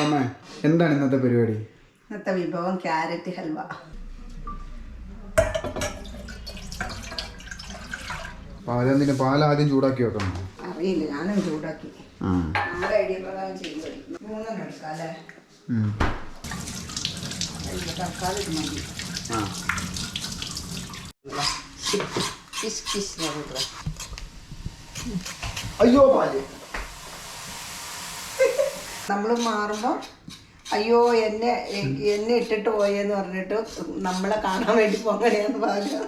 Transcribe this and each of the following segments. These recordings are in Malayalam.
അമ്മേ എന്താണ് ഇന്നത്തെ പരിപാടി ഇന്നത്തെ വിഭവം ക്യാരറ്റ് ഹൽവ പാലെന്തിന് പാൽ ആദ്യം ചൂടാക്കി വെക്കണം അറിയില്ല ഞാനും ചൂടാക്കി നമ്മുടെ ഐഡിയ പ്രകാരം ചെയ്തു മൂന്നെണ്ണം എടുക്കാം അല്ലേ തൽക്കാലം മതി അയ്യോ പാൽ നമ്മൾ മാറുമ്പോൾ അയ്യോ എന്നെ എന്നെ ഇട്ടിട്ട് പോയെന്ന് പറഞ്ഞിട്ട് നമ്മളെ കാണാൻ വേണ്ടി പോകണേന്ന് പറഞ്ഞു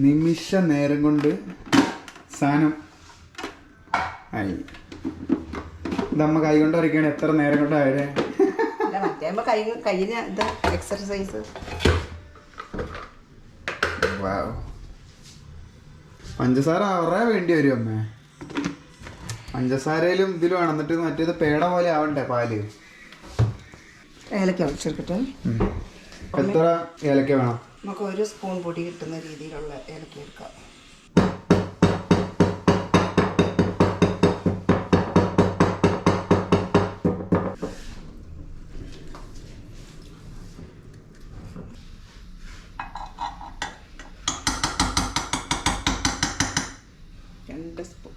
നിമിഷ നേരം കൊണ്ട് സാധനം ആയി. നമ്മ കൈ കൊണ്ട് വരയ്ക്കുകയാണ്. എത്ര നേരം മറ്റേ കൈ ഇത് എക്സർസൈസ്. പഞ്ചസാര അവറേ വേണ്ടി വരും അമ്മേ. പഞ്ചസാരയിലും ഇതിലും ആണ്. എന്നിട്ട് മറ്റേത് പേട പോലെ ആവണ്ടേ പാൽ? ഏലക്ക ഒഴിച്ചെടുക്കട്ടെ. എത്ര ഏലക്ക വേണം? നമുക്ക് ഒരു സ്പൂൺ പൊടി കിട്ടുന്ന രീതിയിലുള്ള ഏലക്ക എടുക്കാം രണ്ട് സ്പൂൺ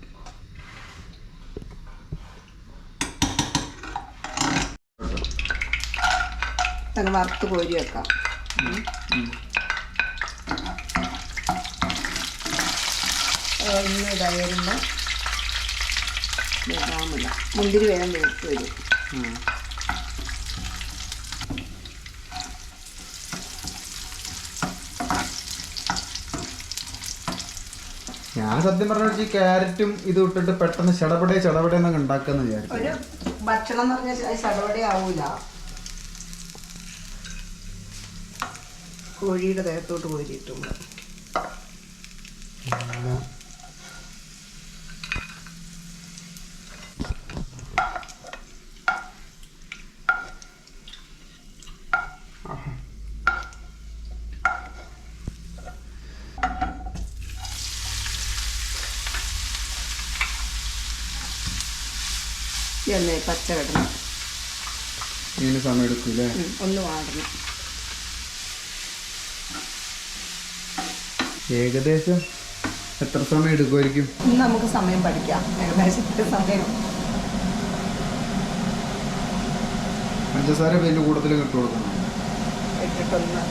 അങ്ങ് വറുത്ത് കോരി വെക്കാം. ഇതായി വരുമ്പോൾ മുന്തിരി വേഗം വേവിച്ച് വരും. ഞാൻ സത്യം പറഞ്ഞ ക്യാരറ്റും ഇത് ഇട്ടിട്ട് പെട്ടെന്ന് ചടപടെ ചടപടെ എന്നൊക്കെ ഉണ്ടാക്കാന്ന് വിചാരിച്ചു ഒരു ഭക്ഷണം എന്ന് പറഞ്ഞാൽ ചടപടി ആവൂല. കോഴിയുടെ ദേഹത്തോട്ട് കോരിയിട്ടു ഇതല്ലേ പച്ച കിടന്നു. ഇതിന് സമയം എടുക്കൂലേ ഒന്ന് വാടണം. ഏകദേശം എത്ര സമയം എടുക്കുമായിരിക്കും? നമുക്ക് സമയം പഠിക്കാം. ഏകദേശം ഇത്ര സമയം. പഞ്ചസാര വലിയ കൂട്ടത്തിൽ ഇട്ട് കൊടുക്കണം. ഇട്ടിട്ടൊന്ന്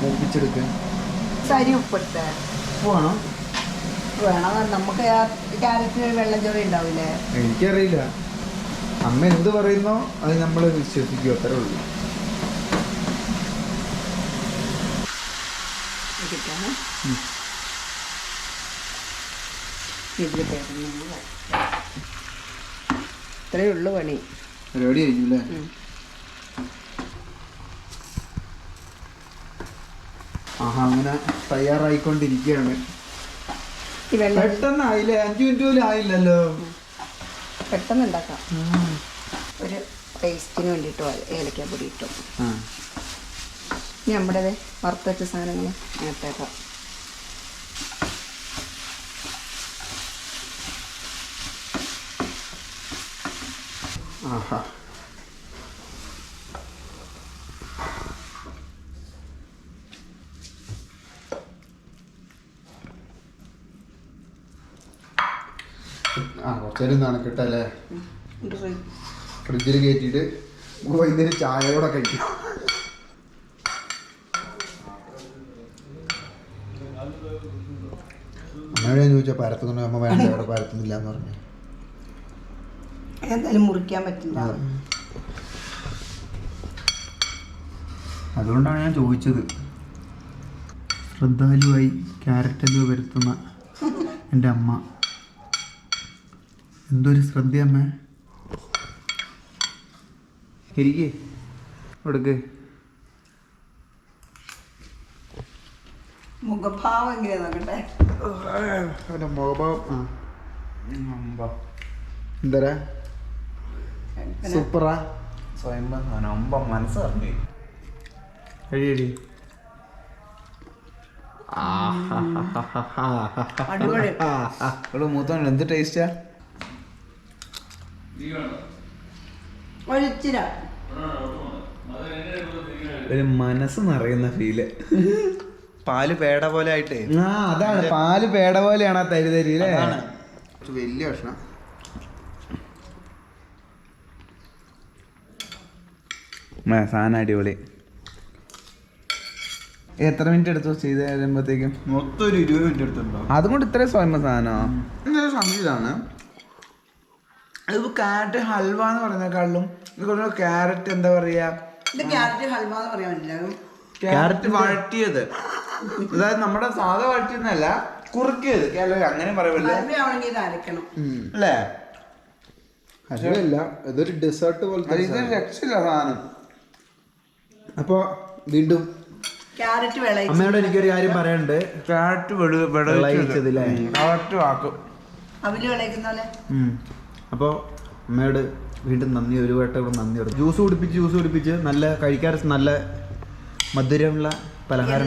മൂപ്പിച്ചെടുക്കാൻ. സരി ഉപ്പിട്ട്. പോവാണോ വേണം. നമുക്ക് ക്യാരറ്റ് വെള്ളം ചോറി ഉണ്ടാവില്ലേ എനിക്കറിയില്ല. അമ്മ എന്ത് പറയുന്നോ അത് നമ്മൾ വിശ്വസിക്കും. അത്രേ ഉള്ളൂ. ഉം. ഇതിൽ ഇത്രയേ ഉള്ളൂ പണി. പരിപാടി കഴിഞ്ഞു അല്ലേ. ആഹാ അങ്ങനെ തയ്യാറായിക്കൊണ്ടിരിക്കുകയാണ്. ഈ വെള്ളം പെട്ടെന്ന് ആയില്ലേ അഞ്ചു മിനിറ്റ് പോലും ആയില്ലല്ലോ. പെട്ടെന്ന് ഉണ്ടാക്കാം ഒരു ടേസ്റ്റിന് വേണ്ടിയിട്ട് ഏലക്കാപ്പൊടി ഇട്ടു. ഇനി നമ്മുടെ വറുത്ത വെച്ച സാധനങ്ങൾ നേരത്തേക്കാം ആഹാ. ആ കുറച്ചേരം കിട്ടല്ലേ ഒരു ഫ്രി- ഫ്രിഡ്ജിൽ കയറ്റിയിട്ട് വൈകുന്നേരം ചായയോടെ കഴിക്കും. അമ്മയോട് ഞാൻ ചോദിച്ചാൽ പരത്തുന്നു അമ്മ വേണ്ട അവിടെ പരത്തുന്നില്ല എന്ന് പറഞ്ഞു. എന്തായാലും മുറിക്കാൻ പറ്റില്ല. അതുകൊണ്ടാണ് ഞാൻ ചോദിച്ചത്. ശ്രദ്ധാലുവായി ക്യാരറ്റ് എന്നിവ വരുത്തുന്ന എന്റെ അമ്മ. എന്തൊരു ശ്രദ്ധയമ്മേ. ഇരിക്കേ. കൊടുക്ക് മുഖഭാവം എങ്ങനെയാ നോക്കട്ടെ? അവന്റെ മുഖഭാവം. ആ. എന്തരാ? സൂപ്പറാ. കഴിയടി മൂത്തോണ്ട് എന്ത് ടേസ്റ്റാ ഒരു മനസ്സ് നിറയുന്ന ഫീൽ പാൽ പേട പോലെ ആയിട്ടേ ആ അതാണ്. പാൽ പേട പോലെയാണ് ആ തരി തരി അല്ലേ അതാണ്. വലിയ ഭക്ഷണം സാധനം അടിപൊളി. എത്ര മിനിറ്റ് എടുത്തു ചെയ്ത് കഴിയുമ്പോഴത്തേക്കും? മൊത്തം ഒരു ഇരുപത് മിനിറ്റ് എടുത്തുണ്ടോ അതുകൊണ്ട് ഇത്രയും സ്വയം സാധനമോ സംശയമാണ് ഇതിപ്പോ ക്യാരറ്റ് ഹൽവ എന്ന് പറയുന്നേക്കാളും ഇത് കുറച്ച് ക്യാരറ്റ് എന്താ പറയാ? ഇത് ക്യാരറ്റ് ഹൽവ എന്ന് പറയാൻ പറ്റില്ല. ക്യാരറ്റ് വഴറ്റിയത്. അതായത് നമ്മുടെ സാധാ വഴറ്റിയെന്നല്ല കുറുക്കിയത്. കേരള അങ്ങനെ പറയുമല്ലോ അല്ലേ? അല്ല? ഇതൊരു ഡെസേർട്ട് പോലത്തെ ഇത് രക്ഷയില്ല സാധനം. അപ്പൊ വീണ്ടും അമ്മയോട് എനിക്കൊരു കാര്യം പറയാനുണ്ട് ക്യാരറ്റ് അപ്പൊ? കറക്റ്റ് വാക്കും. അപ്പോൾ അമ്മയോട് വീണ്ടും നന്ദി ഒരു വട്ടം കൂടെ നന്ദി ജ്യൂസ് കുടിപ്പിച്ച് ജ്യൂസ് കുടിപ്പിച്ച് നല്ല കഴിക്കാൻ നല്ല മധുരമുള്ള പലഹാരം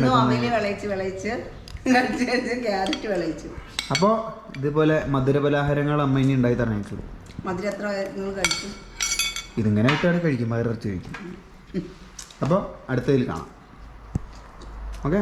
ക്യാരറ്റ് വിളയിച്ചു. അപ്പോൾ ഇതുപോലെ മധുര പലഹാരങ്ങൾ അമ്മ ഇനി ഉണ്ടായി തരണം എനിക്ക് എത്ര നിങ്ങൾ കഴിച്ചു ഇതിങ്ങനെ ഇട്ടാണ് കഴിക്കും വയറിറച്ച് കഴിക്കും. അപ്പോൾ അടുത്തതിൽ കാണാം. ഓക്കെ?